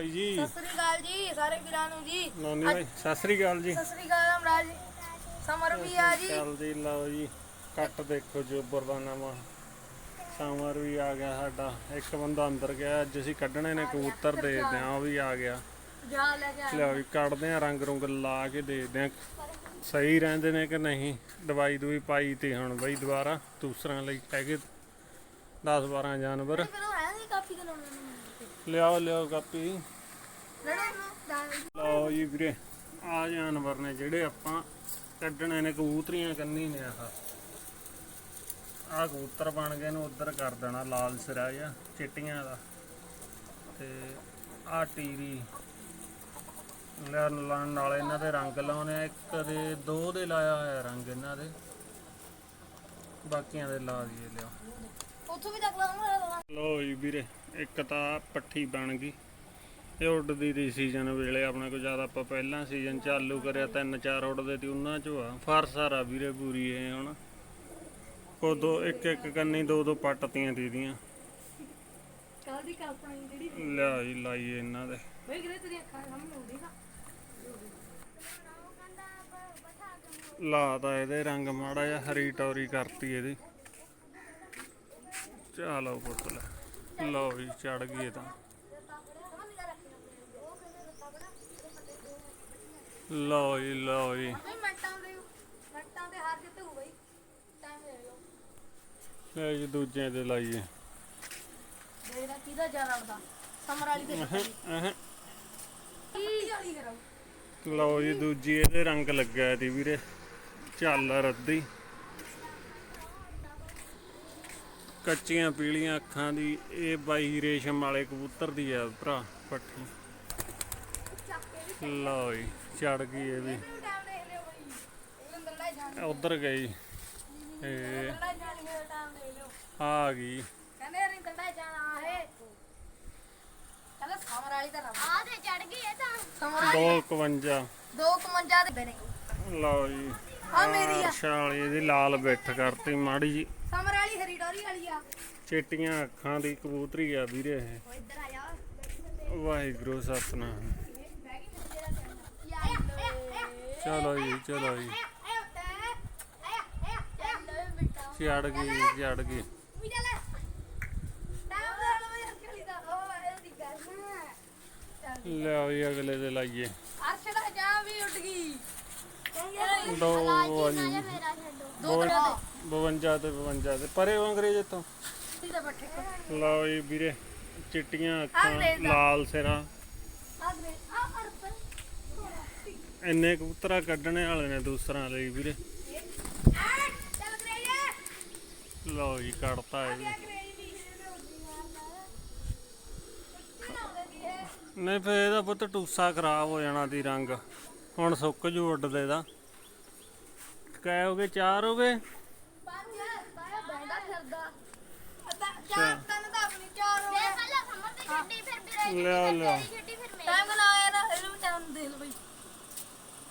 ਬਾਈ ਜੀ। ਸਤਿ ਸ੍ਰੀ ਅਕਾਲ ਜੀ ਸਾਰੇ ਵੀਰਾਂ ਨੂੰ ਜੀ। ਨੋਨੀ ਬਾਈ ਸਤਿ ਸ੍ਰੀ ਅਕਾਲ ਜੀ। ਸਤਿ ਸ੍ਰੀ ਅਕਾਲ ਅਮਰਾਜ ਸਮਰ ਵੀ ਆ ਜੀ। ਚੱਲ ਜੀ ਲਓ ਜੀ ਕੱਟ ਦੇਖੋ ਜੋਬਰ ਦਾ ਨਵਾਂ ਸਮਰ ਵੀ ਆ ਗਿਆ ਸਾਡਾ। ਇੱਕ ਬੰਦਾ ਅੰਦਰ ਗਿਆ ਅੱਜ ਅਸੀਂ ਕੱਢਣੇ ਨੇ ਕਬੂਤਰ ਦੇ ਦਿਆਂ ਉਹ ਵੀ ਆ ਗਿਆ। ਜਾ ਲੈ ਕੇ ਆ ਲਿਆਓ ਜੀ ਕੱਢਦੇ ਆ ਰੰਗ ਰੁੰਗ ਲਾ ਕੇ ਦੇਖਦੇ ਆ ਸਹੀ ਰਹਿੰਦੇ ਨੇ ਕਿ ਨਹੀਂ। ਦਵਾਈ ਦੂਈ ਪਾਈ ਤੇ ਹੁਣ ਬਈ ਦੁਬਾਰਾ ਦੂਸਰਿਆਂ ਲਈ ਹੈਗੇ 10 12 ਜਾਨਵਰ। ਫਿਰ ਉਹ ਹੈ ਨਹੀਂ ਕਾਫੀ ਲਾਉਣੇ ਲਿਆਓ ਲਿਆਓ ਕਾਪੀ। ਲਓ ਜੀ ਵੀਰੇ ਆ ਜਾਨਵਰ ਨੇ ਜਿਹੜੇ ਆਪਾਂ ਕੱਢਣੇ ਨੇ ਕਬੂਤਰੀਆਂ ਕੰਨੀ ਨੇ ਆਹ। ਆ ਕਬੂਤਰ ਬਣ ਗਏ ਨੂੰ ਉਧਰ ਕਰ ਦੇਣਾ ਲਾਲ ਸਿਰਾ ਜਾਂ ਚਿੱਟੀਆਂ ਦਾ। ਤੇ ਆ ਟੀਰੀ ਲੈਣ ਲਾਣ ਨਾਲ ਇਹਨਾਂ ਦੇ ਰੰਗ ਲਾਉਣੇ ਆ। ਇੱਕ ਦੇ ਦੋ ਦੇ ਲਾਇਆ ਹੋਇਆ ਰੰਗ ਇਹਨਾਂ ਦੇ। ਬਾਕੀਆਂ ਦੇ ਲਾ ਦਈਏ ਲਿਆ ਉੱਥੋਂ ਵੀ ਤੱਕ ਲਾਉਂਗਾ ਲੋ ਜੀ ਵੀਰੇ ਇੱਕ ਤਾਂ ਪੱਠੀ ਬਣ ਗਈ। ਇਹ ਉੱਡਦੀ ਦੀ ਸੀਜ਼ਨ ਵੇਲੇ ਆਪਣੇ ਕੋਲ ਜ਼ਿਆਦਾ ਆਪਾਂ ਪਹਿਲਾਂ ਸੀਜ਼ਨ ਚਾਲੂ ਕਰਿਆ ਤਿੰਨ ਚਾਰ ਉੱਡਦੇ ਤੇ ਉਹਨਾਂ ਚੋਂ ਆ। ਫਰਸਾਰਾ ਵੀਰੇ ਪੂਰੀ ਇਹ ਹੁਣ। ਉਹ ਦੋ ਇੱਕ ਇੱਕ ਕੰਨੀ ਦੋ ਦੋ ਪੱਟਤੀਆਂ ਦੇ ਦੀਆਂ। ਕੱਲ ਦੀ ਕਲਪਨਾ ਜਿਹੜੀ ਲਿਆ ਜੀ ਲਾਈਏ ਇਹਨਾਂ ਦੇ। ਵੇ ਕਿਤੇ ਤੇਰੀ ਅੱਖਾਂ ਸਾਹਮਣੇ ਆਉਂਦੀ ਨਾ ਲਾ ਤਾਂ ਇਹਦੇ ਰੰਗ ਮਾੜਾ ਜਿਹਾ ਹਰੀ ਟੌਰੀ ਕਰਤੀ ਇਹਦੀ। ਚਲੋ ਪੁੱਤ ਲੈ। ਲਓ ਜੀ ਚੜ ਗਈ ਇਹ ਤਾਂ। ਲਓ ਜੀ ਲਓ ਜੀ। ਦੇ ਦੇ ਦੇ ਲੈ ਜੀ ਦੂਜੇ ਤੇ ਲਾਈਏ। ਦੇਖਦਾ ਕਿਹਦਾ ਜ਼ਿਆਦਾ ਉੜਦਾ ਸਮਰ ਵਾਲੀ ਤੇ ਅਹ ਕੀ ਵਾਲੀ ਕਰਾਉ ਲਓ ਜੀ ਦੂਜੀ ਇਹਦੇ ਰੰਗ ਲੱਗਾ ਦੀ ਵੀਰੇ। ਚੱਲ ਰੱਦੀ ਕੱਚੀਆਂ ਪੀਲੀਆਂ ਅੱਖਾਂ ਦੀ ਇਹ ਬਾਈ ਰੇਸ਼ਮ ਵਾਲੇ ਕਬੂਤਰ ਦੀ ਆ ਭਰਾ ਪੱਠੀ। ਲਓ ਜੀ ਚੜ ਗਈ ਇਹ ਵੀ। ਦਾ ਉਧਰ ਗਈ। ਇਹ ਦਾ ਆ ਗਈ। ਕਹਿੰਦੇ ਰਿੰ ਲੜਾਈ ਜਾਣਾ ਹੈ ਕਹਿੰਦਾ ਸਮਰ ਵਾਲੀ ਤਾਂ ਰੱਬ ਆ ਤੇ ਚੜ ਗਈ ਇਹ ਤਾਂ। ਸਮਰ 251 ਦੋ। 51 ਦੇ ਬਣੇ। ਲਓ ਜੀ। ਆ ਮੇਰੀ ਆ। ਸ਼ਾਲੀ ਇਹਦੀ ਲਾਲ ਬਿੱਠ ਕਰਤੀ ਮਾੜੀ ਜੀ। ਸਮਰ ਵਾਲੀ ਹਰੀ ਡੋਰੀ ਵਾਲੀ ਆ। ਚਿੱਟੀਆਂ ਅੱਖਾਂ ਦੀ ਕਬੂਤਰੀ ਆ ਵੀਰੇ ਇਹ। ਉਹ ਇੱਧਰ ਆ ਜਾ। ਵਾਹਿਗੁਰੂ ਸਤਨਾਮ। ਚਲੋ ਜੀ ਚਲੋ ਜੀ। ਚੜ ਗਈ ਚੜ ਗਈ। ਲਿਆਓ ਜੀ ਅਗਲੇ ਦੇ ਲਾਈਏ। ਅਰਸ਼ਦਾ ਜਾ ਵੀ ਉੱਡ ਗਈ। ਦੋ ਵਾਲੀ ਦੋ 52 ਤੇ 52 ਤੇ। ਪਰੇ ਹੋ ਅੰਗਰੇਜ਼ ਇੱਥੋਂ? ਲਓ ਜੀ ਵੀਰੇ ਚਿੱਟੀਆਂ ਅੱਖਾਂ। ਲਾਲ ਸਿਰਾਂ। ਇੰਨੇ ਕਬੂਤਰਾ ਕੱਢਣੇ ਵਾਲੇ ਨੇ ਦੂਸਰਾਂ ਲਈ ਵੀਰੇ। ਲਓ ਜੀ ਕੱਢਤਾ ਇਹ ਨਹੀਂ ਫੇ ਇਹਦਾ ਪੁੱਤ ਟੂਸਾ ਖਰਾਬ ਹੋ ਜਾਣਾ ਦੀ ਰੰਗ। ਹੁਣ ਸੁੱਕ ਜੂ ਉੱਡਦੇ ਦਾ ਕੈ ਹੋ ਗਏ ਚਾਰ ਹੋ ਗਏ ਚਾਰ ਤਿੰਨ ਤਾਂ ਆਪਣੀ ਚਾਰ ਹੋ ਮੈਂ ਗਏ ਪਹਿਲਾਂ ਸਮਰ ਤੇ ਛੱਡੀ ਫਿਰ ਵੀਰੇ ਲਿਆ ਲਿਆ ਛੱਡੀ ਫਿਰ ਮੇਰੀ ਟਾਈਮ ਨਾ ਆਇਆ ਨਾ ਇਹਨੂੰ ਟਾਈਮ ਦੇ ਲਓ ਬਈ।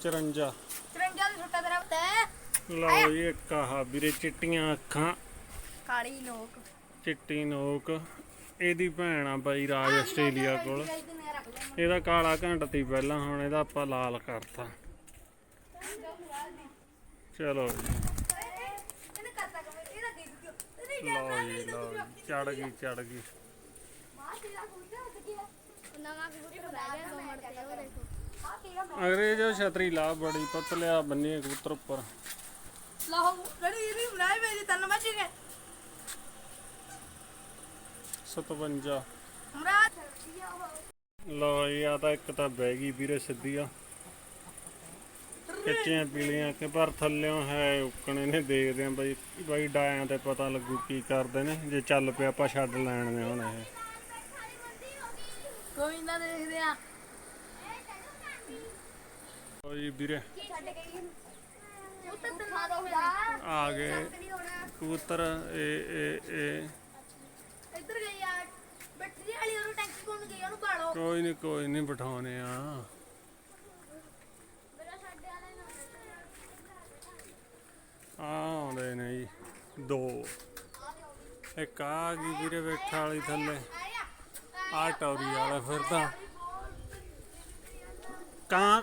54 53 ਦੀ ਛੁੱਟਾ ਤੇਰਾ ਤੈ ਲਓ ਜੀ ਇੱਕ ਆਹ ਵੀਰੇ ਚਿੱਟੀਆਂ ਅੱਖਾਂ। ਕਾਲੀ ਲੋਕ ਚਿੱਟੀ ਨੋਕ। ਇਹਦੀ ਭੈਣ ਆ ਬਾਈ ਰਾਜ ਆਸਟ੍ਰੇਲੀਆ ਕੋਲ। ਰੱਖ ਲੈ ਇਹਦਾ ਕਾਲਾ ਘੰਟ ਤੀ ਪਹਿਲਾਂ ਹੁਣ ਇਹਦਾ ਆਪਾਂ ਲਾਲ ਕਰਤਾ। ਚਲੋ ਜੀ। ਇਹਨੇ ਕਰਤਾ ਕੰਮ ਇਹਦਾ ਕੀ ਦਿੱਤੋ ਇਹਨੇ ਲਓ ਜੀ ਲਓ ਜੀ ਚੜ ਗਈ ਚੜ ਗਈ ਮਾਂ ਤੇਰਾ ਕੁੰਡਾ ਉੱਡ ਗਿਆ ਨਵਾਂ ਕਬੂਤਰ ਬਹਿ ਗਿਆ ਗੋਮੜ ਤੇ ਉਹ ਦੇਖੋ ਆ ਕੀਗਾ ਅੰਗਰੇਜ਼ ਉਹ ਛਤਰੀ ਲਾ ਬੜੀ ਪਤਲਿਆ ਬੰਨੀ ਕਬੂਤਰ ਉੱਪਰ। ਲਾਹੋ ਲੜੀ ਇਹ ਵੀ ਬਣਾਈ ਮੇਰੀ ਤਨ ਮੱਚ ਗਏ 57 ਮਰਾਦ ਲਓ ਜੀ ਆ ਤਾਂ ਇੱਕ ਤਾਂ ਬਹਿ ਗਈ ਵੀਰੇ ਸਿੱਧੀ ਆ। ਕੱਚੀਆਂ ਪੀਲੀਆਂ ਕਿ ਪਰ ਥੱਲਿਓਂ ਹੈ ਉੱਕਣੇ ਨੇ ਦੇਖਦੇ ਆ ਬਾਈ ਬਾਈ ਡਾਇਆਂ ਤੇ ਪਤਾ ਲੱਗੂ ਕੀ ਕਰਦੇ ਨੇ ਜੇ ਚੱਲ ਪਿਆ ਆਪਾਂ ਛੱਡ ਲੈਣ ਨੇ ਹੁਣ ਇਹ। ਕੋਈ ਨਾ ਦੇਖਦੇ ਆ। ਲਓ ਜੀ ਵੀਰੇ ਉੱਤੇ ਦਿਖਾ ਦੋ ਆ ਗਏ। ਕਬੂਤਰ ਇਹ ਇਹ ਇਹ ਇੱਧਰ ਗਈ ਆ। ਬੈਟਰੀ ਵਾਲੀ ਉਹਨੂੰ ਟੈਂਕੀ ਕੋਲ ਗਈ ਉਹਨੂੰ ਕਾੜੋ ਕੋਈ ਨਹੀਂ ਕੋਈ ਨਹੀਂ ਬਿਠਾਉਨੇ ਆ। ਮੇਰਾ ਛੱਡ ਵਾਲੇ ਨਾ ਆ ਆਉਂਦੇ ਨੇ ਜੀ। ਦੋ। ਇੱਕ ਆ ਗਈ ਵੀਰੇ ਬੈਠਾ ਵਾਲੀ ਥੱਲੇ। ਆ ਟੌਰੀ ਵਾਲਾ ਫਿਰਦਾ। ਕਾਂ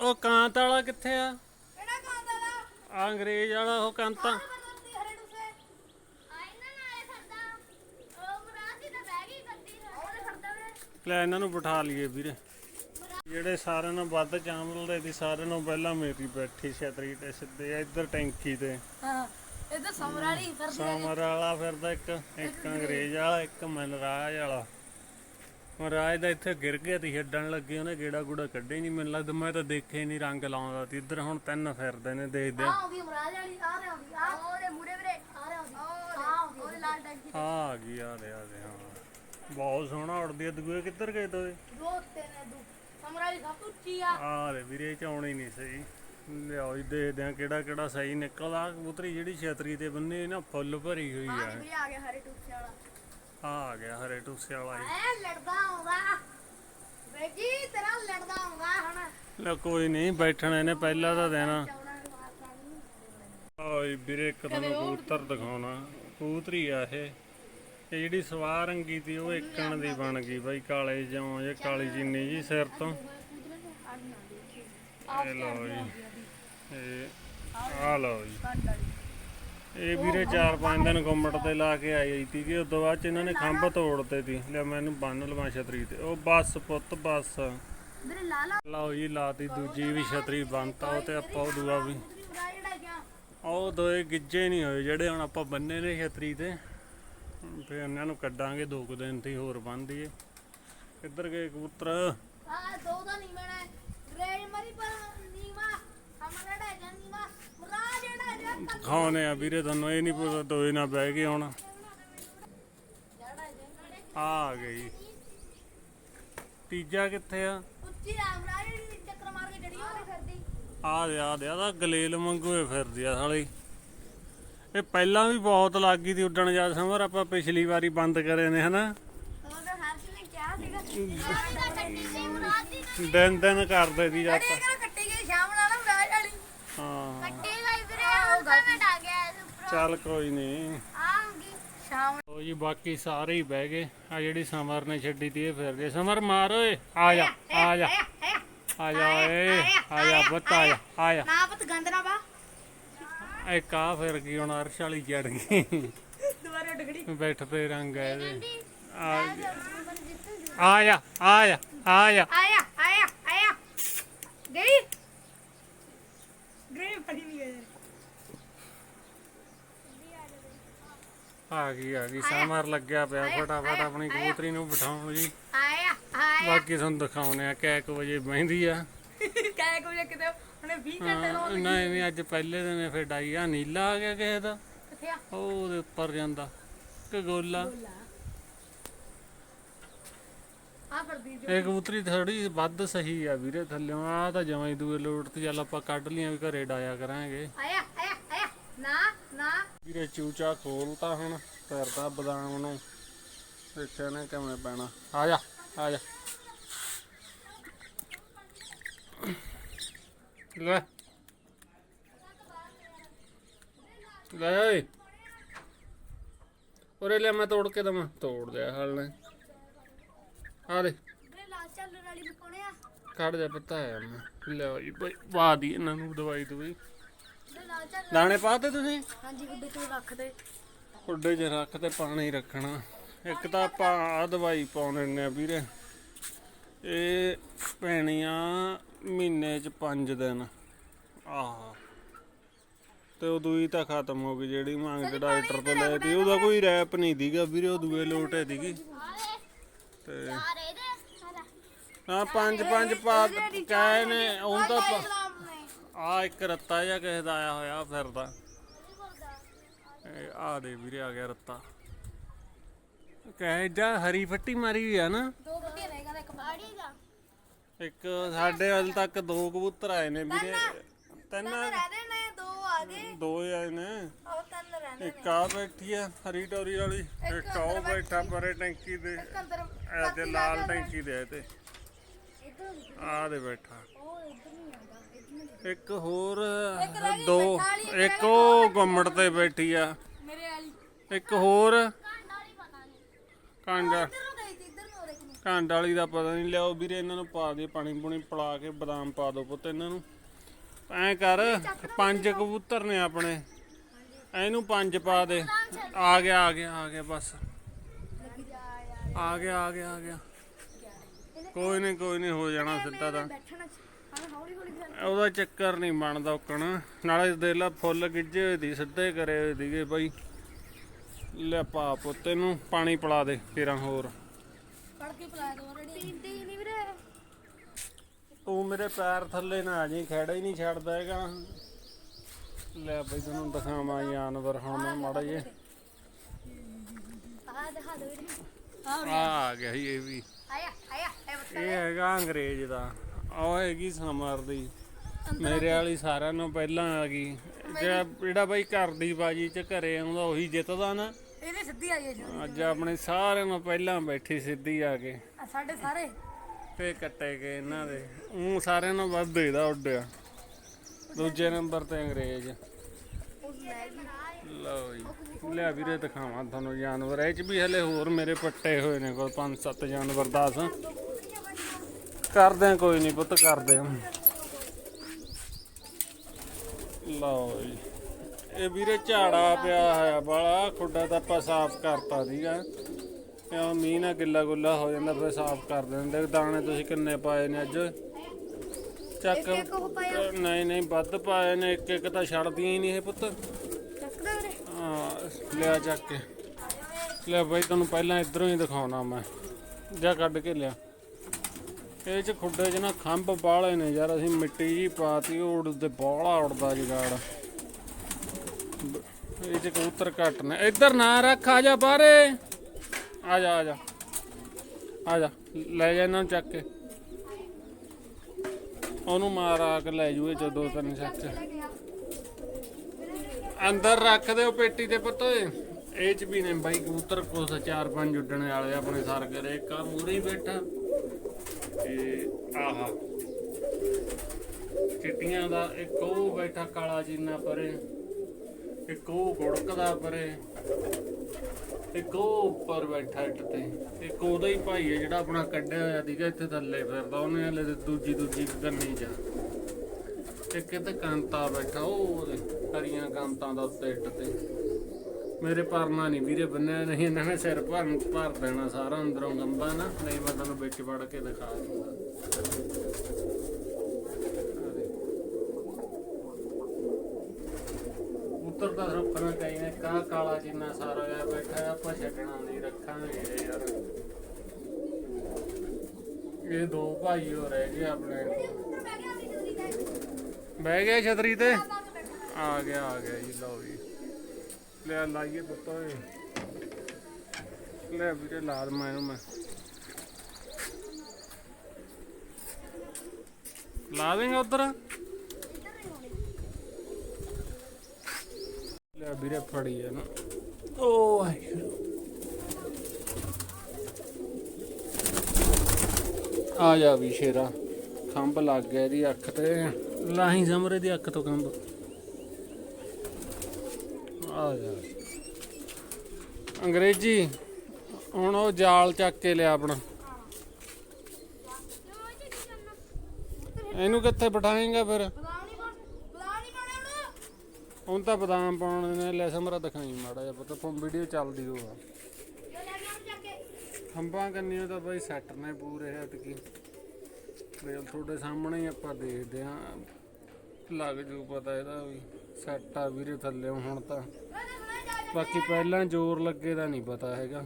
ਉਹ ਕਾਂਤ ਵਾਲਾ ਕਿੱਥੇ ਆ? ਕਿਹੜਾ ਖਾਂਦਾ ਦਾ ਆ ਅੰਗਰੇਜ਼ ਵਾਲਾ, ਉਹ ਕਾਂਤਾ ਹਰੇ ਡੁੱਸੇ ਲੈ ਇਹਨਾਂ ਨੂੰ ਬਿਠਾ ਲਈਏ ਵੀਰੇ। ਜਿਹੜੇ ਸਾਰਿਆਂ ਨੂੰ ਵੱਧ ਚਾਂਵਲ ਦੇ ਸਾਰਿਆਂ ਨੂੰ ਪਹਿਲਾਂ ਮੇਰੀ ਬੈਠੀ ਛਤਰੀ ਤੇ ਸਿੱਧੇ ਇੱਧਰ ਟੈਂਕੀ ਤੇ। ਹਾਂ। ਤਾਂ ਸਮਰਾਲੀ ਫਿਰਦੀ ਸਾਮਰ ਵਾਲਾ ਫਿਰਦਾ ਇੱਕ ਇੱਕ ਅੰਗਰੇਜ਼ ਵਾਲਾ ਇੱਕ ਮਨਰਾਜ ਵਾਲਾ। ਮਨਰਾਜ ਦਾ ਇੱਥੇ ਗਿਰ ਗਿਆ ਤੇ ਛੱਡਣ ਲੱਗੇ ਉਹਨੇ ਗੇੜਾ ਗੂੜਾ ਕੱਢੇ ਨਹੀਂ ਮੈਨੂੰ ਲੱਗਦਾ ਮੈਂ ਤਾਂ ਦੇਖੇ ਨਹੀਂ ਰੰਗ ਲਾਉਂਦਾ ਤੇ ਇੱਧਰ ਹੁਣ ਤਿੰਨ ਫਿਰਦੇ ਨੇ ਦੇਖਦੇ ਆ। ਆਉਂਦੀ ਵਾਲੀ ਆ ਰਹੀ ਆਉਂਦੀ ਆ ਉਹਦੇ ਮੂਰੇ ਵੀਰੇ ਆ ਰਹੀ ਆਉਂਦੀ ਆ ਆਉਂਦੀ। ਉਹਦੇ ਲਾਲ ਟੈਂਕੀ ਆ ਆ ਗਈ ਆ ਦੇ ਆ ਦੇ ਹਾਂ। ਬਹੁਤ ਸੋਹਣਾ ਉੜਦੀ ਆ। ਦੂਏ ਕਿੱਧਰ ਗਏ ਤੋਏ ਦੋ ਤਿੰਨ ਦੂ। ਸਮਰਾਲੀ ਸਭ ਤੋਂ ਉੱਚੀ ਆ। ਆ ਰੇ ਵੀਰੇ ਚਾਉਣੀ ਨਹੀਂ ਸਹੀ। ਲਿਆਓ ਜੀ ਦੇਖਦੇ ਆ ਕਿਹੜਾ ਕਿਹੜਾ ਸਹੀ ਨਿਕਲਦਾ। ਕਬੂਤਰੀ ਜਿਹੜੀ ਛਤਰੀ ਤੇ ਬੰਨੇ ਨਾ ਫੁੱਲ ਭਰੀ ਹੋਈ ਆ। ਵੀਰੇ ਆ ਗਿਆ ਹਰੇ ਟੂਸੇ ਵਾਲਾ। ਆ ਆ ਗਿਆ ਹਰੇ ਟੂਸੇ ਵਾਲਾ ਜੀ। ਐ ਲੜਦਾ ਆਉਂਦਾ। ਬੇਜੀ ਤੇਰਾ ਲੜਦਾ ਆਉਂਦਾ ਹੁਣ। ਲੈ ਕੋਈ ਨਹੀਂ ਬੈਠਣਾ ਇਹਨੇ ਪਹਿਲਾਂ ਤਾਂ ਦੇਣਾ। ਓਏ ਵੀਰੇ ਇੱਕ ਤੁਹਾਨੂੰ ਕਬੂਤਰ ਦਿਖਾਉਣਾ। ਕਬੂਤਰੀ ਆ ਇਹ। ਇਹ ਜਿਹੜੀ ਸਵਾਰ ਅੰਗੀ ਤੀ ਉਹ ਇੱਕਣ ਦੀ ਬਣ ਗਈ ਬਾਈ ਕਾਲੇ ਜਿਉਂ ਜੇ ਕਾਲੀ ਜਿੰਨੀ ਜੀ ਸਿਰ ਤੋਂ। ਇਹ ਲਓ ਜੀ। ਇਹ ਆ ਲਓ ਜੀ। ਇਹ ਵੀਰੇ 4-5 ਦਿਨ ਗੁੰਮਟ ਤੇ ਲਾ ਕੇ ਆਈ ਸੀ ਕਿ ਉਸ ਤੋਂ ਬਾਅਦ ਚ ਇਹਨਾਂ ਨੇ ਖੰਭ ਤੋੜਤੇ ਸੀ। ਲੈ ਮੈਨੂੰ ਬੰਨ ਲਵਾਂ ਛਤਰੀ ਤੇ। ਉਹ ਬੱਸ ਪੁੱਤ ਬੱਸ। ਲਓ ਜੀ ਲਾਤੀ ਦੂਜੀ ਵੀ ਛਤਰੀ ਬੰਨਤਾ ਉਹ ਤੇ ਆਪਾਂ ਉਹ ਦੂਆ ਵੀ। ਉਹ ਦੋਏ ਗਿੱਜੇ ਨਹੀਂ ਹੋਏ ਜਿਹੜੇ ਹੁਣ ਆਪਾਂ ਬੰਨੇ ਨੇ ਛਤਰੀ ਤੇ। ਫਿਰ ਇਹਨਾਂ ਨੂੰ ਕੱਢਾਂਗੇ ਦੋ ਕੁ ਦਿਨ ਤੇ ਹੋਰ ਬੰਨ ਦਈਏ। ਕਿੱਧਰ ਗਏ ਕਬੂਤਰ? ਆ ਦੋ ਦਾ ਨਹੀਂ ਮੈਣਾ ਖਾਣੇ ਆ ਵੀਰੇ, ਤੁਹਾਨੂੰ ਇਹ ਨਹੀਂ ਪਤਾ ਦੋਏ ਨਾ ਬਹਿ ਗਏ ਹੁਣ। ਆ ਗਈ। ਤੀਜਾ ਕਿੱਥੇ ਆ? ਉੱਚੀ ਆ ਮੁਰਾ ਚੱਕਰ ਮਾਰ ਕੇ ਜੜੀ ਹੋਣੀ ਫਿਰਦੀ ਆ ਦੇ ਆ ਦੇ ਆ ਤਾਂ ਗਲੇਲ ਵਾਂਗੂ ਹੀ ਫਿਰਦੀ ਆ ਸਾਲੀ। ਇਹ ਪਹਿਲਾਂ ਵੀ ਬਹੁਤ ਲੱਗ ਗਈ ਸੀ ਉੱਡਣ ਜਾ ਸਮਰ, ਆਪਾਂ ਪਿਛਲੀ ਵਾਰੀ ਬੰਦ ਕਰੇ ਨੇ, ਹਨਾ? ਉਹਦਾ ਹਰਸ਼ ਕਿਹਾ ਸੀਗਾ ਦਿਨ ਦਿਨ ਕਰਦੇ ਸੀ ਜਦ ਅੜੇ ਕਰ ਕੱਟੀ ਗਈ ਸ਼ਾਮ ਨਾਲ ਨਾ ਮੁਰਾ ਵਾਲੀ ਹਾਂ। ਗੱਡੀ ਗਈ ਵੀਰੇ ਉਹ ਤਾਂ ਮੈਂ ਡਾ ਗਿਆ ਇਸ ਉੱਪਰੋਂ। ਚੱਲ ਕੋਈ ਨਹੀਂ ਆਉਂਗੀ ਸ਼ਾਮ ਉਹ ਜੀ ਬਾਕੀ ਸਾਰੇ ਹੀ ਬਹਿ ਗਏ। ਆ ਜਿਹੜੀ ਸਮਰ ਨੇ ਛੱਡੀ ਤੀ ਇਹ ਫਿਰ ਗਏ ਸਮਰ ਮਾਰ ਓਏ ਆ ਜਾ ਆ ਜਾ। ਆ ਜਾ ਓਏ ਆ ਜਾ ਬੱਤ ਆ ਜਾ ਆ ਜਾ। ਨਾ ਪਤ ਗੰਦ ਨਾ ਬਾ ਇੱਕ ਆ ਫਿਰ ਗਈ ਹੁਣ ਅਰਸ਼ ਵਾਲੀ ਚੜ ਗਈ। ਦੁਬਾਰੇ ਉੱਡ ਖੜੀ। ਬੈਠ ਤੇ ਰੰਗ ਕਹਿੰਦੀ ਆ ਆ ਜਾ ਆ ਜਾ ਆ ਜਾ। ਗਈ? ਗਈ ਫੜੀ ਨਹੀਂ ਗਈ ਆ ਗਈ ਆ ਗਈ। ਸਮਰ ਲੱਗਿਆ ਪਿਆ ਫਟਾਫਟ ਆਪਣੀ ਕਬੂਤਰੀ ਨੂੰ ਬਿਠਾਉਣ ਜੀ। ਆਇਆ ਆਇਆ। ਬਾਕੀ ਤੁਹਾਨੂੰ ਦਿਖਾਉਣੇ ਆ ਕਿ ਵਜੇ ਬਹਿੰਦੀ ਆ। ਕਹਿ ਕੋਈ ਕਿਤੇ ਉਹਨੇ 20 ਘੰਟੇ ਹਾਂ, ਨਹੀਂ ਵੀ ਅੱਜ ਪਹਿਲੇ ਦਿਨ ਫਿਰ ਡਾਈ ਆ ਨੀਲਾ ਆ ਗਿਆ ਕਿਸੇ ਦਾ। ਕਿੱਥੇ ਆ? ਉਹ ਉਹਦੇ ਉੱਪਰ ਜਾਂਦਾ। ਕਿ ਗੋਲਾ ਆ ਫਰਦੀ ਜੋ ਇਹ ਕਬੂਤਰੀ ਥੋੜੀ ਵੱਧ ਸਹੀ ਆ ਵੀਰੇ ਥੱਲਿਓਂ ਆ ਤਾਂ ਜਮਾਂ ਹੀ ਦੂਏ ਲੋਟ ਤੇ ਚੱਲ ਆਪਾਂ ਕੱਢ ਲੀਆਂ ਵੀ ਘਰੇ ਡਾਇਆ ਕਰਾਂਗੇ। ਆਇਆ ਆਇਆ ਆਇਆ ਨਾ ਨਾ। ਵੀਰੇ ਚੂਚਾ ਖੋਲਤਾ ਹੁਣ ਫਿਰਦਾ ਬਦਾਮ ਨੂੰ। ਦੇਖਿਆ ਨੇ ਕਿਵੇਂ ਪੈਣਾ। ਆ ਜਾ ਆ ਜਾ। ਲੈ। ਲੈ ਓਏ। ਉਰੇ ਲੈ ਮੈਂ ਤੋੜ ਕੇ ਦਵਾਂ। ਤੋੜ ਦਿਆ ਹਾਲ ਨੇ। ਆ ਲਾਲ ਕੱਢ ਜਾ ਪਤਾ ਹੈ ਮੈਂ। ਲੈ ਜੀ ਬਈ ਪਾ ਦੀ ਇਹਨਾਂ ਨੂੰ ਦਵਾਈ ਦਵਾਈ। ਦਾਣੇ ਪਾਤੇ ਤੁਸੀਂ? ਹਾਂਜੀ ਗੁੱਡੇ ਤੋਂ ਰੱਖ ਦੇ। ਉੱਡੇ 'ਚ ਰੱਖ ਤੇ ਪਾਣੀ ਰੱਖਣਾ। ਇੱਕ ਤਾਂ ਆਪਾਂ ਆ ਦਵਾਈ ਪਾਉਣੇ ਨੇ ਵੀਰੇ। ਇਹ ਪੈਣੀਆਂ ਮਹੀਨੇ 'ਚ 5 ਦਿਨ। ਆਹ। ਤੇ ਉਹ ਦੂਈ ਤਾਂ ਖਤਮ ਹੋ ਗਈ ਜਿਹੜੀ ਮੰਗ ਡਾਕਟਰ ਤੋਂ ਲੈ ਤੀ ਉਹਦਾ ਕੋਈ ਰੈਪ ਨਹੀਂ ਦੀਗਾ ਵੀਰੇ ਉਹ ਦੂਏ ਲੋਟੇ ਦੀਗੀ। ਤੇ ਹਾਂ ਪੰਜ ਪੰਜ ਪਾ ਕਾਏ ਨੇ ਉਹ ਤਾਂ ਨੇ ਆ ਇੱਕ ਰੱਤਾ ਜਿਹਾ ਕਿਸੇ ਦਾ ਆਇਆ ਹੋਇਆ ਫਿਰਦਾ। ਇਹ ਆ ਦੇ ਵੀਰੇ ਆ ਗਿਆ ਰੱਤਾ। ਕਹੇ ਜਾ ਹਰੀ ਫੱਟੀ ਮਾਰੀ ਹੋਈ ਆ ਨਾ। ਦੋ ਗੱਡੇ ਰਹਿ ਗਏ ਇੱਕ ਆੜੀ ਦਾ ਇੱਕ ਸਾਡੇ ਵੱਲ ਤੱਕ ਦੋ ਕਬੂਤਰ ਆਏ ਨੇ ਵੀਰੇ। ਤਿੰਨ ਰਹਦੇ ਨੇ ਦੋ ਆ ਗਏ। ਦੋ ਆਏ ਨੇ। ਉਹ ਤਿੰਨ ਰਹਿੰਦੇ ਇੱਕ ਆ ਬੈਠੀ ਆ ਹਰੀ ਟੋਰੀ ਵਾਲੀ। ਇੱਕ ਉਹ ਬੈਠਾ ਪਰੇ ਟੈਂਕੀ ਦੇ ਇਹ ਤੇ ਲਾਲ ਟੈਂਕੀ ਦੇ ਤੇ। ਆ ਦੇ ਬੈਠਾ। ਇੱਕ ਹੋਰ ਦੋ ਇੱਕ ਉਹ ਗੁੰਮੜ ਤੇ ਬੈਠੀ ਆ। ਇੱਕ ਹੋਰ। ਕਾਂਡਾ ਕਾਂਡਾ। ਵਾਲੀ ਦਾ ਪਤਾ ਨਹੀਂ ਲਿਆਓ ਵੀਰੇ ਇਹਨਾਂ ਨੂੰ ਪਾ ਦੇ ਪਾਣੀ ਪੂਣੀ ਪਿਲਾ ਕੇ ਬਦਾਮ ਪਾ ਦਿਓ ਪੁੱਤ ਇਹਨਾਂ ਨੂੰ। ਐਂ ਕਰ ਪੰਜ ਕਬੂਤਰ ਨੇ ਆਪਣੇ। ਇਹਨੂੰ ਪੰਜ ਪਾ ਦੇ। ਆ ਗਿਆ ਆ ਗਿਆ ਆ ਗਿਆ ਬਸ। ਆ ਗਿਆ ਆ ਗਿਆ ਆ ਗਿਆ। ਕੋਈ ਨਹੀਂ ਕੋਈ ਨਹੀਂ ਹੋ ਜਾਣਾ ਸਿੱਧਾ ਤਾਂ। ਬੈਠਣਾ ਹਾਂ ਹੌਲੀ ਹੌਲੀ ਫਿਰ ਉਹਦਾ ਚੱਕਰ ਨਹੀਂ ਬਣਦਾ ਉਕਣ। ਨਾਲੇ ਦੇਲਾ ਫੁੱਲ ਗਿੱਜੇ ਹੋਏ ਦੀ ਸਿੱਧੇ ਕਰੇ ਹੋਏ ਦੀਗੇ ਬਾਈ। ਲੈ ਪਾ ਪੁੱਤੇ ਨੂੰ ਪਾਣੀ ਪਿਲਾ ਦੇ ਫੇਰਾਂ ਹੋਰ। ਫੜ ਕੇ ਪਲਾ ਦੋ ਰੈਡੀ ਪੀਂਦੇ ਹੀ ਨਹੀਂ ਵੀਰੇ। ਤੂੰ ਮੇਰੇ ਪੈਰ ਥੱਲੇ ਨਾ ਆ ਜੀ ਖੜਾ ਹੀ ਨਹੀਂ ਛੱਡਦਾ ਹੈਗਾ। ਲੈ ਬਈ ਤੈਨੂੰ ਦਿਖਾਵਾਂ ਜਾਨਵਰ ਹੁਣ ਮੈਂ ਮਾੜਾ ਜੇ ਆਹ ਦਿਖਾ ਦੋ। ਵੀਰੇ ਆ ਆ ਗਿਆ ਸੀ ਇਹ ਵੀ। ਆਇਆ। ਇਹ ਹੈਗਾ ਅੰਗਰੇਜ਼ ਦਾ। ਉਹ ਹੈਗੀ ਸਮਰ ਦੀ। ਮੇਰੇ ਵਾਲੀ ਸਾਰਿਆਂ ਨੂੰ ਪਹਿਲਾਂ ਆ ਗਈ। ਜਿਹੜਾ ਜਿਹੜਾ ਬਾਈ ਘਰ ਦੀ ਬਾਜੀ ਚ ਘਰੇ ਆਉਂਦਾ ਉਹੀ ਜਿੱਤਦਾ ਨਾ। ਇਹਦੇ ਸਿੱਧੀ ਆਈ ਜੀ ਅੱਜ ਆਪਣੇ ਸਾਰਿਆਂ ਨੂੰ ਪਹਿਲਾਂ ਬੈਠੀ ਸਿੱਧੀ ਆ ਕੇ। ਸਾਡੇ ਸਾਰੇ। ਤੇ ਕੱਟੇ ਗਏ ਇਹਨਾਂ ਦੇ। ਉਹ ਸਾਰਿਆਂ ਨੂੰ ਵੱਧ ਦੇਦਾ ਉੱਡਿਆ। ਦੂਜੇ ਨੰਬਰ ਤੇ ਅੰਗਰੇਜ਼। ਲਓ ਜੀ। ਲਿਆ ਵੀਰੇ ਦਿਖਾਵਾਂ ਤੁਹਾਨੂੰ ਜਾਨਵਰ। ਇਹ ਚ ਵੀ ਹਲੇ ਹੋਰ ਮੇਰੇ ਪੱਟੇ ਹੋਏ ਨੇ ਕੋਈ 5-7 ਜਾਨਵਰ 10 ਕਰਦੇ ਆ ਕੋਈ ਨਹੀਂ ਪੁੱਤ ਕਰਦੇ ਆ ਲਓ ਜੀ। ਇਹ ਵੀਰੇ ਝਾੜਾ ਪਿਆ ਹੋਇਆ ਬਾਲਾ ਖੁੱਡਾ ਤਾਂ ਆਪਾਂ ਸਾਫ਼ ਕਰਤਾ ਸੀਗਾ। ਕਿਉਂ ਮੀਂਹ ਨਾਲ ਗਿੱਲਾ ਗੁੱਲਾ ਹੋ ਜਾਂਦਾ ਫਿਰ ਸਾਫ਼ ਕਰ ਦਿੰਦੇ ਦਾਣੇ ਤੁਸੀਂ ਕਿੰਨੇ ਪਾਏ ਨੇ ਅੱਜ? ਚੱਕ। ਨਹੀਂ ਨਹੀਂ ਵੱਧ ਪਾਏ ਨੇ। ਇੱਕ ਇੱਕ ਤਾਂ ਛੱਡਦੀਆਂ ਹੀ ਨਹੀਂ ਇਹ ਪੁੱਤ। ਹਾਂ ਲਿਆ ਚੱਕ ਕੇ। ਲੈ ਬਾਈ ਤੁਹਾਨੂੰ ਪਹਿਲਾਂ ਇਧਰੋਂ ਹੀ ਦਿਖਾਉਣਾ ਮੈਂ। ਜਾ ਕੱਢ ਕੇ ਲਿਆ। ਇਹ ਚ ਖੁੱਡੇ 'ਚ ਨਾ ਖੰਭ ਬਾਲੇ ਨੇ ਯਾਰ, ਅਸੀਂ ਮਿੱਟੀ ਜੀ ਪਾਤੀ ਉੜਦੇ ਬਾਲਾ ਉੜਦਾ ਜਗਾੜ। ਇਹ ਚ ਕਬੂਤਰ ਘੱਟ ਨੇ। ਇੱਧਰ ਨਾ ਰੱਖ, ਆ ਜਾ ਬਾਹਰੇ। ਆ ਜਾ ਆ ਜਾ। ਆ ਜਾ, ਲੈ ਜਾ ਇਹਨਾਂ ਨੂੰ ਚੱਕ ਕੇ। ਉਹਨੂੰ ਮਾਰ ਆ ਕੇ ਲੈ ਜੂਏ ਚ ਦੋ ਤਿੰਨ ਚੱਕ ਅੰਦਰ ਰੱਖ ਦਿਓ ਪੇਟੀ ਦੇ ਪੁੱਤ। ਇਹ ਚ ਵੀ ਨੇ ਬਾਈ ਕਬੂਤਰ ਕੁਛ ਚਾਰ ਪੰਜ ਉੱਡਣ ਵਾਲੇ ਆਪਣੇ ਸਰ ਕਰੇ ਇੱਕ ਆ ਬੈਠਾ। ਤੇ ਆਹਾ ਚਿੱਟੀਆਂ ਦਾ ਇੱਕ ਉਹ ਬੈਠਾ ਕਾਲਾ ਚੀਨਾ ਪਰੇ, ਇੱਕ ਉਹ ਗੁੜਕਦਾ ਪਰੇ, ਇੱਕ ਉਹ ਉੱਪਰ ਬੈਠਾ ਇੱਟ ਤੇ, ਇੱਕ ਉਹਦਾ ਹੀ ਭਾਈ ਹੈ ਜਿਹੜਾ ਆਪਣਾ ਕੱਢਿਆ ਹੋਇਆ ਸੀਗਾ ਇੱਥੇ ਥੱਲੇ ਫਿਰਦਾ, ਉਹਨੇ ਹਲੇ ਦੂਜੀ ਦੂਜੀ ਗੰਨੀ ਜਾ ਇੱਕ ਤੇ ਕਾਂਤਾ ਬੈਠਾ, ਉਹ ਉਹਦੇ ਹਰੀਆਂ ਕਾਂਤਾਂ ਦਾ ਉੱਤੇ ਇੱਟ ਤੇ। ਮੇਰੇ ਪਰਨਾ ਨਹੀਂ ਵੀਰੇ ਬੰਨਿਆ, ਨਹੀਂ ਇਹਨਾਂ ਨੇ ਸਿਰ ਭਰ ਭਰ ਦੇਣਾ ਸਾਰਾ ਅੰਦਰੋਂ ਗੰਬਾ ਨਾ, ਨਹੀਂ ਮੈਂ ਤੁਹਾਨੂੰ ਵਿੱਚ ਵੜ ਕੇ ਦਿਖਾ ਦੂੰਗਾ ਉੱਤਰ ਦਾ ਰੱਖਣਾ ਚਾਹੀਦਾ ਕਾ ਕਾਲਾ ਜਿੰਨਾ ਸਾਰਾ ਆ ਬੈਠਾ, ਆਪਾਂ ਛੱਡਣਾ ਨਹੀਂ ਰੱਖਾਂਗੇ ਯਾਰ। ਇਹ ਦੋ ਭਾਈ ਹੋ ਰਹਿ ਗਏ ਆਪਣੇ। ਬਹਿ ਗਿਆ ਛਤਰੀ ਤੇ? ਆ ਗਿਆ ਆ ਗਿਆ ਜੀ, ਲਓ ਜੀ। ਲੈ ਲਾਈਏ ਪੁੱਤ ਓਏ। ਲੈ ਵੀਰੇ ਲਾ ਦਮਾ ਇਹਨੂੰ ਮੈਂ। ਲਾ ਦੇਂਗਾ ਉਧਰ। ਲੈ ਵੀਰੇ ਫੜੀ ਹੈ ਨਾ ਓ ਆ ਜਾ ਵੀ ਸ਼ੇਰਾ। ਖੰਭ ਲੱਗ ਗਿਆ ਇਹਦੀ ਅੱਖ ਤੇ। ਲਾਹੀਂ ਜ਼ਮਰੇ ਦੀ ਅੱਖ ਤੋਂ ਖੰਭ। ਆ ਜਾ ਅੰਗਰੇਜ਼ੀ। ਹੁਣ ਉਹ ਜਾਲ ਚੱਕ ਕੇ ਲਿਆ ਆਪਣਾ। ਇਹਨੂੰ ਕਿੱਥੇ ਬਿਠਾਏਗਾ ਫਿਰ? ਉਹਨੂੰ ਹੁਣ ਤਾਂ ਬਦਾਮ ਪਾਉਣ ਨੇ, ਲੈ ਸਮਰਾ ਦਿਖਾਈ ਮਾੜਾ ਜਿਹਾ ਪਤਾ ਫੋਨ ਵੀਡੀਓ ਚੱਲਦੀ ਹੋਆ ਖੰਭਾਂ ਕੰਨੀਓ ਤਾਂ ਬਾਈ ਸੈੱਟ ਨੇ ਪੂਰੇ, ਐਤਕੀ। ਰੇਲ ਤੁਹਾਡੇ ਸਾਹਮਣੇ ਹੀ ਆਪਾਂ ਦੇਖਦੇ ਆਂ ਲੱਗ ਜੂ ਪਤਾ ਇਹਦਾ ਵੀ। ਸੈੱਟ ਆ ਵੀਰੇ ਥੱਲੇ ਹੁਣ ਤਾਂ। ਬਾਕੀ ਪਹਿਲਾਂ ਜ਼ੋਰ ਲੱਗੇ ਦਾ ਨਹੀਂ ਪਤਾ ਹੈਗਾ।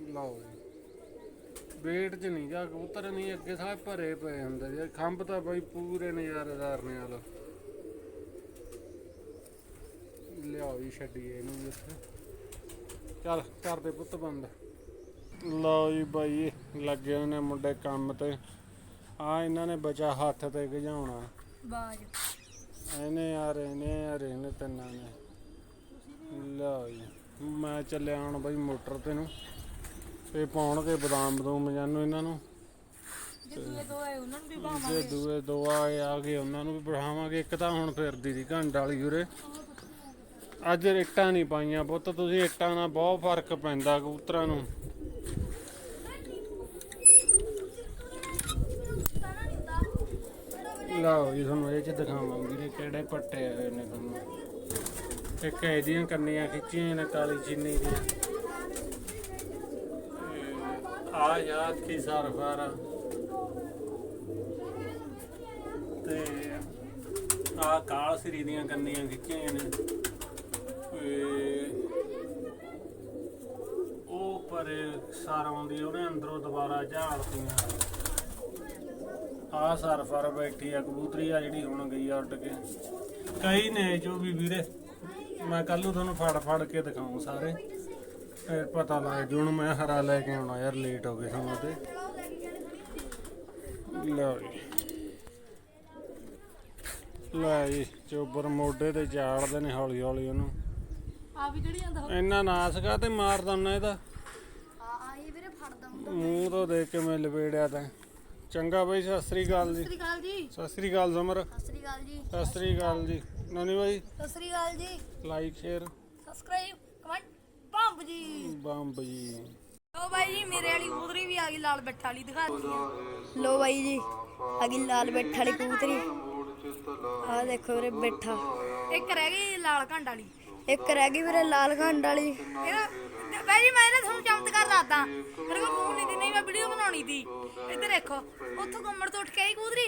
ਲਓ ਜੀ। ਵੇਟ 'ਚ ਨਹੀਂ ਜਾ, ਕਬੂਤਰ ਨਹੀਂ, ਅੱਗੇ ਸਾਰੇ ਭਰੇ ਪਏ ਹੁੰਦੇ ਜੇ ਖੰਭ ਤਾਂ ਬਾਈ ਪੂਰੇ ਨਜ਼ਾਰੇਦਾਰ ਨੇ ਹਾਲ ਲਿਆਓ ਜੀ, ਛੱਡੀਏ ਇਹਨੂੰ ਵੀ ਇੱਥੇ। ਚੱਲ ਕਰਦੇ ਪੁੱਤ ਬੰਦ। ਲਓ ਜੀ ਬਾਈ, ਲੱਗੇ ਹੋਏ ਨੇ ਮੁੰਡੇ ਕੰਮ ਤੇ। ਆ ਇਹਨਾਂ ਨੇ ਬਚਾ ਹੱਥ ਤੇ ਗਜਾਉਣਾ ਬਾਜ। ਇਹਨੇ ਆ ਰਹੇ ਨੇ ਆ ਰਹੇ ਨੇ ਤਿੰਨਾਂ ਨੇ। ਲਓ ਜੀ ਮੈਂ ਚੱਲਿਆ ਹੁਣ ਬਈ ਮੋਟਰ ਤੇ ਨੂੰ। ਤੇ ਪਾਉਣਗੇ ਬਦਾਮ ਬਦੂਮ ਜਾਨੂੰ ਇਹਨਾਂ ਨੂੰ। ਜੇ ਦੂਏ ਦੋ ਆਏ ਉਹਨਾਂ ਨੂੰ ਵੀ ਜੇ ਦੂਏ ਦੋ ਆਏ ਆ ਗਏ ਉਹਨਾਂ ਨੂੰ ਵੀ ਬਿਠਾਵਾਂਗੇ। ਇੱਕ ਤਾਂ ਹੁਣ ਫਿਰਦੀ ਸੀ ਘੰਟ ਵਾਲੀ ਉਰੇ। ਅੱਜ ਇੱਟਾਂ ਨਹੀਂ ਪਾਈਆਂ ਪੁੱਤ ਤੁਸੀਂ ਇੱਟਾਂ ਨਾਲ ਬਹੁਤ ਫ਼ਰਕ ਪੈਂਦਾ ਕਬੂਤਰਾਂ ਨੂੰ। ਲਓ ਜੀ, ਤੁਹਾਨੂੰ ਇਹ ਚ ਦਿਖਾਵਾਂਗੇ ਵੀਰੇ ਕਿਹੜੇ ਪੱਟੇ ਹੋਏ ਨੇ ਤੁਹਾਨੂੰ। ਇੱਕ ਇਹਦੀਆਂ ਕੰਨੀਆਂ ਖਿੱਚੀਆਂ ਨੇ, ਕਾਲੀ ਚੀਨੀ ਦੀਆਂ। ਆ ਯਾ ਕੀ ਸਰਫਾਰਾ ਤੇ ਆ ਕਾਲ ਸਰੀ ਦੀਆਂ ਕੰਨੀਆਂ ਖਿੱਚੀਆਂ ਨੇ। ਉਹ ਪਰ ਸਾਰ ਆਉਂਦੀ ਉਹਨੇ ਅੰਦਰੋਂ ਦੁਬਾਰਾ ਝਾੜਤੀਆਂ। ਆ ਸਰਫਰ ਬੈਠੀ ਆ ਕਬੂਤਰੀ ਆ ਜਿਹੜੀ ਹੁਣ ਗਈ ਆ ਉੱਡ ਕੇ। ਕਈ ਨੇ ਜੋ ਵੀ ਵੀਰੇ ਮੈਂ ਕੱਲ ਨੂੰ ਤੁਹਾਨੂੰ ਫੜ ਫੜ ਕੇ ਦਿਖਾਉਂ ਸਾਰੇ। ਫਿਰ ਪਤਾ ਲੱਗ ਜੂ ਹੁਣ ਮੈਂ ਹਰਾ ਲੈ ਕੇ ਆਉਣਾ ਯਾਰ ਲੇਟ ਹੋ ਗਏ ਸਮਾਂ ਤੇ। ਲਓ ਜੀ। ਲੈ ਜੀ ਚੋਬਰ ਮੋਢੇ ਤੇ ਚਾੜਦੇ ਨੇ ਹੌਲੀ ਹੌਲੀ ਉਹਨੂੰ। ਆ ਵੀ ਕਿਹੜੀ ਜਾਂਦਾ ਇੰਨਾ ਨਾਸਕਾ ਤੇ ਮਾਰ ਦਉਣਾ ਇਹਦਾ? ਆ ਆਈ ਵੀਰੇ ਫੜਦਾ ਮੂੰਹ ਤੋਂ ਦੇਖ ਕੇ ਮੈਂ ਲਪੇੜਿਆ ਤਾਂ। ਚੰਗਾ ਬਈ ਸਤਿ ਸ੍ਰੀ ਅਕਾਲ ਜੀ। ਸਤਿ ਸ੍ਰੀ ਅਕਾਲ ਜੀ। ਸਤਿ ਸ੍ਰੀ ਅਕਾਲ ਸਮਰ ਸਤਿ ਸ੍ਰੀ ਅਕਾਲ ਜੀ। ਸਤਿ ਸ੍ਰੀ ਅਕਾਲ ਜੀ। ਨਾਨੀ ਬਾਈ ਸਤਿ ਸ੍ਰੀ ਅਕਾਲ ਜੀ। ਲਾਈਕ ਸ਼ੇਅਰ ਸਬਸਕ੍ਰਾਈਬ ਕਮੈਂਟ ਪੰਪ ਜੀ। ਬੰਬ ਜੀ। ਲੋ ਬਾਈ ਜੀ ਮੇਰੇ ਵਾਲੀ ਕਬੂਤਰੀ ਵੀ ਆ ਗਈ ਲਾਲ ਬੱਠਾ ਵਾਲੀ ਦਿਖਾ ਦਿਓ ਲੋ ਬਾਈ ਜੀ ਆ ਗਈ ਲਾਲ ਬੱਠਾ ਵਾਲੀ ਕਬੂਤਰੀ। ਆ ਦੇਖੋ ਵੀਰੇ ਬੈਠਾ। ਇੱਕ ਰਹਿ ਗਈ ਲਾਲ ਘੰਡ ਵਾਲੀ। ਇੱਕ ਰਹਿ ਗਈ ਵੀਰੇ ਲਾਲ ਘੰਡ ਵਾਲੀ। ਇਹਦਾ ਬਾਈ ਜੀ ਮੈਂ ਇਹਦਾ ਤੁਹਾਨੂੰ ਚਮਤਕਾਰ ਦੱਸਦਾ। ਮੇਰੇ ਕੋਲ ਫੋਨ ਨਹੀਂ ਦੀ ਨਹੀਂ ਮੈਂ ਵੀਡੀਓ ਬਣਾਉਣੀ ਸੀ। ਇੱਧਰ ਦੇਖੋ ਉੱਥੋਂ ਘੁੰਮਣ ਤੋਂ ਉੱਠ ਕੇ ਆਈ ਕਬੂਤਰੀ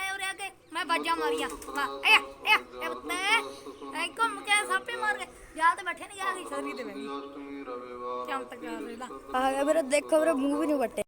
ਐ ਉਰੇ ਆ ਕੇ ਮੈਂ ਬਾਜਾਂ ਮਾਰੀਆਂ। ਵਾ ਐ ਐ ਐ ਬੱਤੇ ਐ। ਘੁੰਮ ਕੇ ਸਾਪੇ ਮਾਰ ਕੇ। ਜਾਂ ਤੇ ਬੈਠੇ ਨਹੀਂ ਆ ਗਈ ਸ਼ਰੀ ਤੇ ਬੈਠੀ ਚਮਤਕਾਰ ਇਹਦਾ। ਆ ਗਿਆ ਵੀਰੇ ਦੇਖੋ ਵੀਰੇ ਮੂੰਹ ਵੀ ਨਹੀਂ ਵੱਟੇ